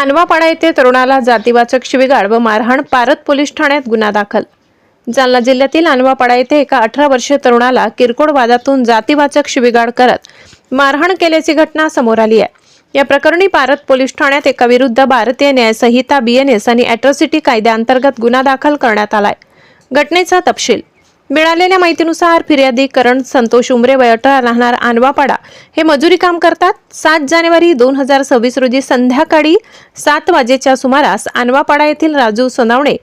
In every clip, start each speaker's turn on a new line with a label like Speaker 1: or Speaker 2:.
Speaker 1: आणवापाडा येथे तरुणाला जातीवाचक शिवीगाळ व मारहाण पारत पोलीस ठाण्यात गुन्हा दाखल. जालना जिल्ह्यातील आणवापाडा येथे एका अठरा वर्षीय तरुणाला किरकोळ वादातून जातीवाचक शिवीगाळ करत मारहाण केल्याची घटना समोर आली आहे. या प्रकरणी पारत पोलीस ठाण्यात एका विरुद्ध भारतीय न्याय संहिता बीएनएस आणि अॅट्रॉसिटी कायद्याअंतर्गत गुन्हा दाखल करण्यात आलाय. घटनेचा तपशील मिळालेल्या माहितीनुसार फिर्यादी करण संतोष उमरे वयटा राहणार आनवापाडा हे मजुरी काम करतात. सात जानेवारी दोन हजार सव्वीस रोजी संध्याकाळी सात वाजेच्या सुमारास आनवापाडा येथील राजू सोनावणे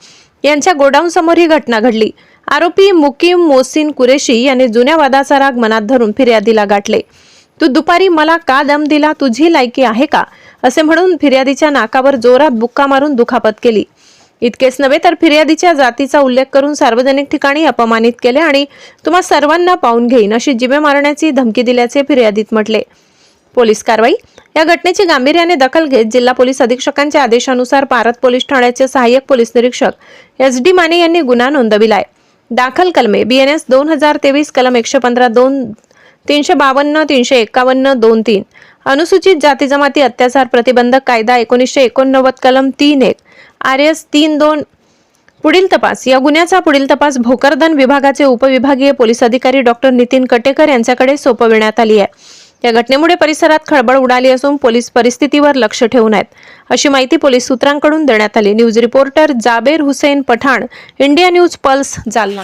Speaker 1: यांच्या गोडाऊन समोर ही घटना घडली. आरोपी मुकीम मोसिन कुरेशी याने जुन्या वादाचा राग मनात धरून फिर्यादीला गाठले. तू दुपारी मला का दम दिला? तुझी लायकी आहे का? असे म्हणून फिर्यादीच्या नाकावर जोरात बुक्का मारून दुखापत केली. इतकेच नव्हे तर फिर्यादीच्या जातीचा उल्लेख करून सार्वजनिक ठिकाणी अपमानित केले आणि तुम्हा सर्वांना पाहून घेईन अशी जिवे मारण्याची धमकी दिल्याचे फिर्यादीत म्हटले. पोलीस कारवाई? या घटनेची गांभीर्याने दखल घेत जिल्हा पोलीस अधीक्षकांच्या आदेशानुसार पारत पोलीस ठाण्याचे सहाय्यक पोलीस निरीक्षक एस डी माने यांनी गुन्हा नोंदविलाय. दाखल कलमे बीएनएस दोन हजार तेवीस कलम एकशे पंधरा दोन तीनशे बावन्न तीनशे एकावन्न दोन तीन. अनुसूचित जाती जमाती अत्याचार प्रतिबंधक कायदा एकोणीसशे एकोणनव्वद कलम तीन एक. आर एस तीन दोन. पुढील तपास. या गुन्ह्याचा पुढील तपास भोकरदन विभागाचे उपविभागीय पोलीस अधिकारी डॉक्टर नितीन कटेकर यांच्याकडे सोपविण्यात आली आहे. या घटनेमुळे परिसरात खळबळ उडाली असून पोलीस परिस्थितीवर लक्ष ठेवून आहेत. अशी माहिती पोलीस सूत्रांकडून देण्यात आली. News reporter Jaber Hussain Pathan India news pulse Jalna.